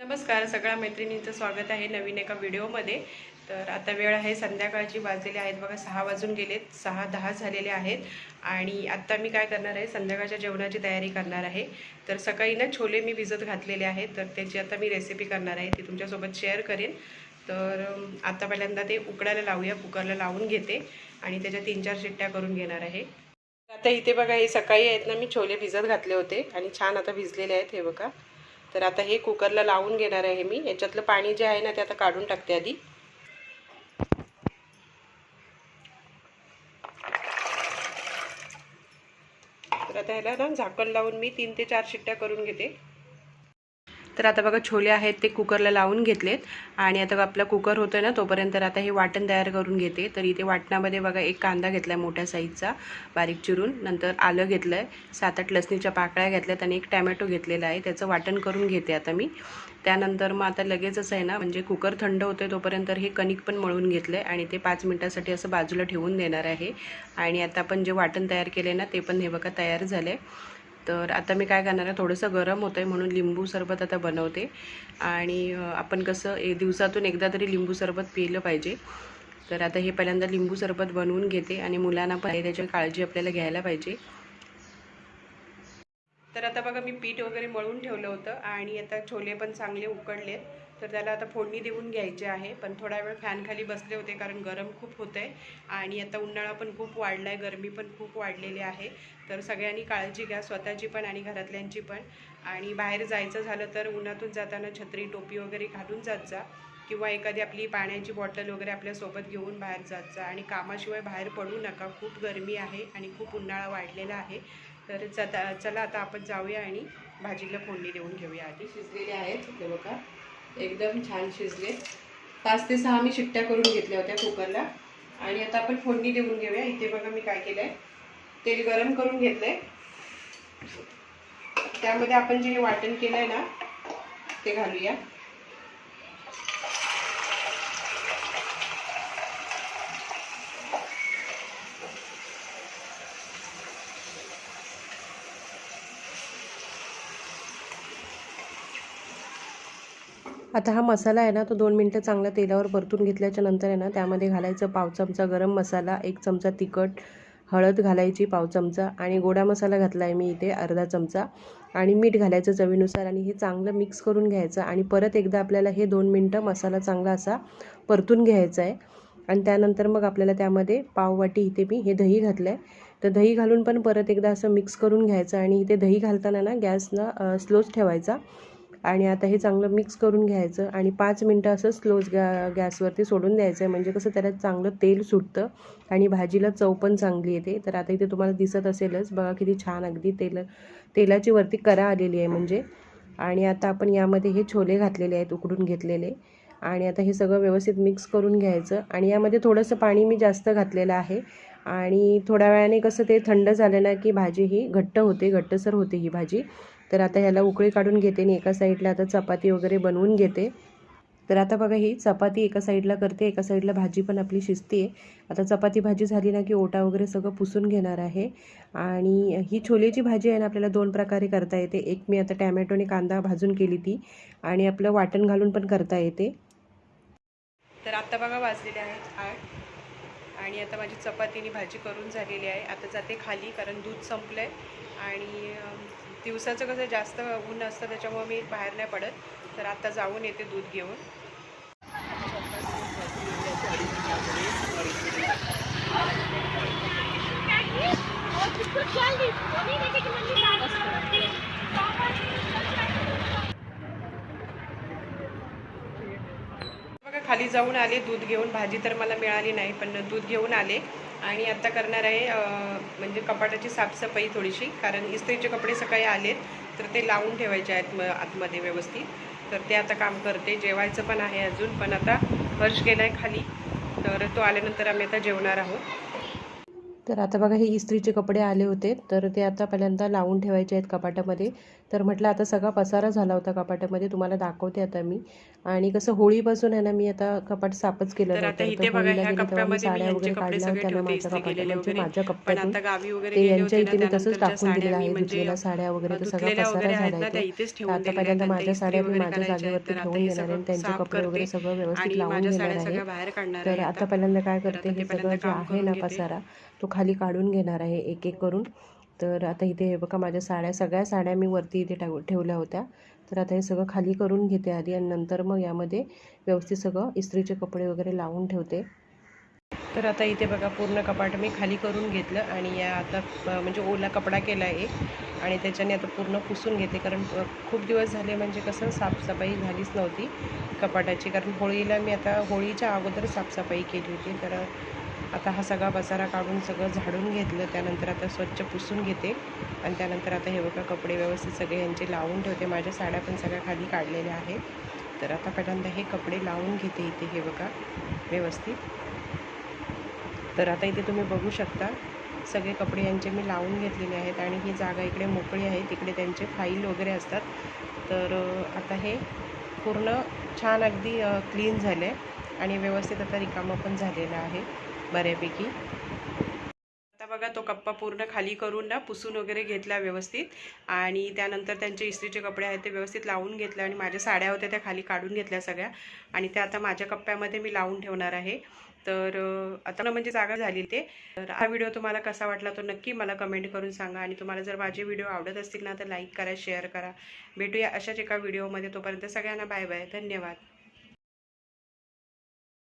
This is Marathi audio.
नमस्कार सगळ्या मैत्रिणींचं स्वागत आहे नवीन एका व्हिडिओमध्ये. तर आता वेळ आहे संध्याकाळची वाजलेले आहेत. बघा सहा वाजून गेलेत सहा दहा झालेले आहेत. आणि आत्ता मी काय करणार आहे संध्याकाळच्या जेवणाची तयारी करणार आहे. तर सकाळी ना छोले मी भिजत घातलेले आहेत. तर त्याची आता मी रेसिपी करणार आहे ती तुमच्यासोबत शेअर करेन. तर आत्ता आता पहिल्यांदा ते उकडायला लावूया कुकरला लावून घेते आणि त्याच्या तीन चार शिट्ट्या करून घेणार आहे. आता इथे बघा हे सकाळी आहेत ना मी छोले भिजत घातले होते आणि छान आता भिजलेले आहेत हे बघा. तर आता हे कुकरला लावून घेणार आहे मी. याच्यातलं पाणी जे आहे ना ते आता काढून टाकते आधी. तर आता ह्याला ना झाकण लावून मी तीन ते चार शिट्ट्या करून घेते. तर आता बघा छोले आहेत ते कुकरला लावून घेतलेत. आणि आता आपला कुकर होतोय ना तोपर्यंत आता हे वाटण तयार करून घेते. तर इथे वाटणामध्ये बघा एक कांदा घेतला आहे मोठ्या साईजचा बारीक चिरून. नंतर आलं घेतलं आहे सात आठ लसणीच्या पाकळ्या घेतल्यात आणि एक टॅमॅटो घेतलेला आहे. त्याचं वाटण करून घेते आता मी. त्यानंतर मग आता लगेचच आहे ना म्हणजे कुकर थंड होते तोपर्यंत हे कणिक पण मळून घेतलं आहे आणि ते पाच मिनटासाठी असं बाजूला ठेवून देणार आहे. आणि आता आपण जे वाटण तयार केले ना ते पण हे बघा तयार झालं आहे तर आता मी काय करणार आहे थोडंसं गरम होतं आहे म्हणून लिंबू सरबत आता बनवते. आणि आपण कसं एक दिवसातून एकदा तरी लिंबू सरबत पिलं पाहिजे. तर आता हे पहिल्यांदा लिंबू सरबत बनवून घेते आणि मुलांना पण त्याची काळजी आपल्याला घ्यायला पाहिजे. तर आता बघा मी पीठ वगैरे मळून ठेवलं होतं आणि आता छोले पण चांगले उकडलेत. तर त्याला आता फोडणी देऊन घ्यायचे आहे. पण थोडा वेळ फॅनखाली बसले होते कारण गरम खूप होतं आहे आणि आता उन्हाळा पण खूप वाढला आहे गरमी पण खूप वाढलेली आहे. तर सगळ्यांनी काळजी घ्या स्वतःची पण आणि घरातल्यांची पण. आणि बाहेर जायचं झालं तर उन्हातून जाताना छत्री टोपी वगैरे घालून जात जा. किंवा एखादी आपली पाण्याची बॉटल वगैरे आपल्यासोबत घेऊन बाहेर जात जा. आणि कामाशिवाय बाहेर पडू नका. खूप गरमी आहे आणि खूप उन्हाळा वाढलेला आहे. तर चला चला आता आपण जाऊया आणि भाजीला फोडणी देऊन घेऊया आधी. शिजलेले आहेत हे बघा. एकदम छान शिजले. पाच ते सहा मी शिट्ट्या करून घेतल्या होत्या कुकरला. आणि आता आपण फोडणी देऊन घेऊया. इथे बघा मी काय केलं आहे तेल गरम करून घेतलं आहे त्यामध्ये आपण जे वाटण केलं आहे ना ते घालूया. आता हा मसाला आहे ना तो दोन मिनटं चांगला तेलावर परतून घेतल्याच्या नंतर आहे ना त्यामध्ये घालायचं पाव चमचा गरम मसाला एक चमचा तिखट हळद घालायची पाव चमचा आणि गोडा मसाला घातला आहे मी इथे अर्धा चमचा. आणि मीठ घालायचं चवीनुसार आणि हे चांगलं मिक्स करून घ्यायचं आणि परत एकदा आपल्याला हे दोन मिनटं मसाला चांगला असा परतून घ्यायचा आहे. आणि त्यानंतर मग आपल्याला त्यामध्ये पाववाटी इथे मी हे दही घातलं आहे तर दही घालून पण परत एकदा असं मिक्स करून घ्यायचं आणि इथे दही घालताना ना गॅसनं स्लोच ठेवायचा. आणि आता हे चांगलं मिक्स करून घ्यायचं आणि पाच मिनटं असं स्लोज गॅ गॅसवरती सोडून द्यायचं आहे म्हणजे कसं त्याला चांगलं तेल सुटतं आणि भाजीला चव पण चांगली येते. तर आता इथे तुम्हाला दिसत असेलच बघा किती छान अगदी तेल तेलाची वरती करा आलेली आहे म्हणजे. आणि आता आपण यामध्ये हे छोले घातलेले आहेत उकडून घेतलेले. आणि आता हे सगळं व्यवस्थित मिक्स करून घ्यायचं. आणि यामध्ये थोडंसं पाणी मी जास्त घातलेलं आहे. आणि थोड्या वेळाने कसं ते थंड झालं ना की भाजी ही घट्ट होते घट्टसर होते ही भाजी. तर आता ह्याला उकळी काढून घेते आणि एका साईडला आता चपाती वगैरे बनवून घेते. तर आता बघा ही चपाती एका साईडला करते एका साईडला भाजी पण आपली शिजते आता चपाती भाजी झाली ना की ओटा वगैरे सगळं पुसून घेणार आहे. आणि ही छोलेची भाजी आहे ना आपल्याला दोन प्रकारे करता येते. एक मी आता टॅमॅटोने कांदा भाजून केली ती आणि आपलं वाटण घालून पण करता येते. तर आता बघा वाजलेले आहेत आठ. आणि आता माझी चपातीने भाजी करून झालेली आहे. आता जाते खाली कारण दूध संपलं आहे आणि दिवसाचं कसं जास्त ऊन असतं त्याच्यामुळे मी बाहेर नाही पडत. तर आता जाऊन येते दूध घेऊन. बघा खाली जाऊन आले दूध घेऊन. भाजी तर मला मिळाली नाही पण दूध घेऊन आले. आणि आता करणार आहे म्हणजे कपाटाची साफसफाई थोडीशी कारण इस्त्रीचे कपडे सकाळी आलेत तर ते लावून ठेवायचे आहेत म आतमध्ये व्यवस्थित. तर ते आता काम करते. जेवायचं पण आहे अजून पण आता हर्ष गेला आहे खाली. तर तो आल्यानंतर आम्ही आता जेवणार आहोत. तर आता बघा हे इस्त्रीचे कपडे आले होते तर ते आता पहिल्यांदा लावून ठेवायचे आहेत कपाटामध्ये. तर म्हटलं आता सगळा पसारा झाला होता कपाटामध्ये तुम्हाला दाखवते आता मी. आणि कसं होळीपासून आहे ना मी आता कपाट साफच केलं तर आता नव्हतं इथे तर बघा होळीला ह्या गेले तेव्हा मी कप्प्यामध्ये मी साड्या वगैरे काढल्या होत्या ना माझ्या वगैरे. माझ्या कप्प्यातून ते यांच्या होते इथे मी तसंच टाकून दिलेलं आहे म्हणजे धुतलेल्या साड्या वगैरे तर सगळा पसारा झाला आहे तर आता पहिल्यांदा माझ्या साड्या मी माझ्या जागेवरती ठेवून घेणार आहे. त्यांचे कपडे वगैरे सगळं व्यवस्थित लावून घेणार साड्या आहे. तर आता पहिल्यांदा काय करते हे सगळं पहिल्यांदा जे आहे ना. पसारा तो खाली काढून घेणार आहे एक एक करून. तर आता इथे हे बघा माझ्या साड्या सगळ्या साड्या मी वरती इथे टाकू ठेवल्या होत्या. तर आता हे सगळं खाली करून घेते आधी आणि नंतर मग यामध्ये व्यवस्थित सगळं इस्त्रीचे कपडे वगैरे लावून ठेवते. तर आता इथे बघा पूर्ण कपाट मी खाली करून घेतलं आणि या आता म्हणजे ओला कपडा केला आहे. आणि त्याच्याने आता पूर्ण पुसून घेते कारण खूप दिवस झाले म्हणजे कसं साफसफाई झालीच नव्हती कपाटाची. कारण होळीला मी आता होळीच्या अगोदर साफसफाई केली होती. तर आता हा सगळा पसारा काढून सगळं झाडून घेतलं. त्यानंतर आता स्वच्छ पुसून घेते. आणि त्यानंतर आता हे बघा कपडे व्यवस्थित सगळे यांचे लावून ठेवते. माझ्या साड्या पण सगळ्या खाली काढलेल्या आहेत. तर आता पहिल्यांदा हे कपडे लावून घेते इथे हे बघा व्यवस्थित. तर आता इथे तुम्ही बघू शकता सगळे कपडे यांचे मी लावून घेतलेले आहेत आणि ही जागा इकडे मोकळी आहे तिकडे त्यांचे फाईल वगैरे असतात. तर आता हे पूर्ण छान अगदी क्लीन झालं आहे आणि व्यवस्थित आता रिकामं पण झालेलं आहे बऱ्यापैकी. आता बघा तो कप्पा पूर्ण खाली करून ना पुसून वगैरे घेतला व्यवस्थित आणि त्यानंतर त्यांचे इस्त्रीचे कपडे आहेत ते व्यवस्थित लावून घेतले आणि माझ्या साड्या होत्या त्या खाली काढून घेतल्या सगळ्या आणि त्या आता माझ्या कप्प्यामध्ये मी लावून ठेवणार आहे. तर आता ना म्हणजे जागा झाली ते तर हा व्हिडिओ तुम्हाला कसा वाटला तो नक्की मला कमेंट करून सांगा आणि तुम्हाला जर माझे व्हिडिओ आवडत असतील ना तर लाईक करा शेअर करा. भेटूया अशाच एका व्हिडिओमध्ये. तोपर्यंत सगळ्यांना बाय बाय. धन्यवाद.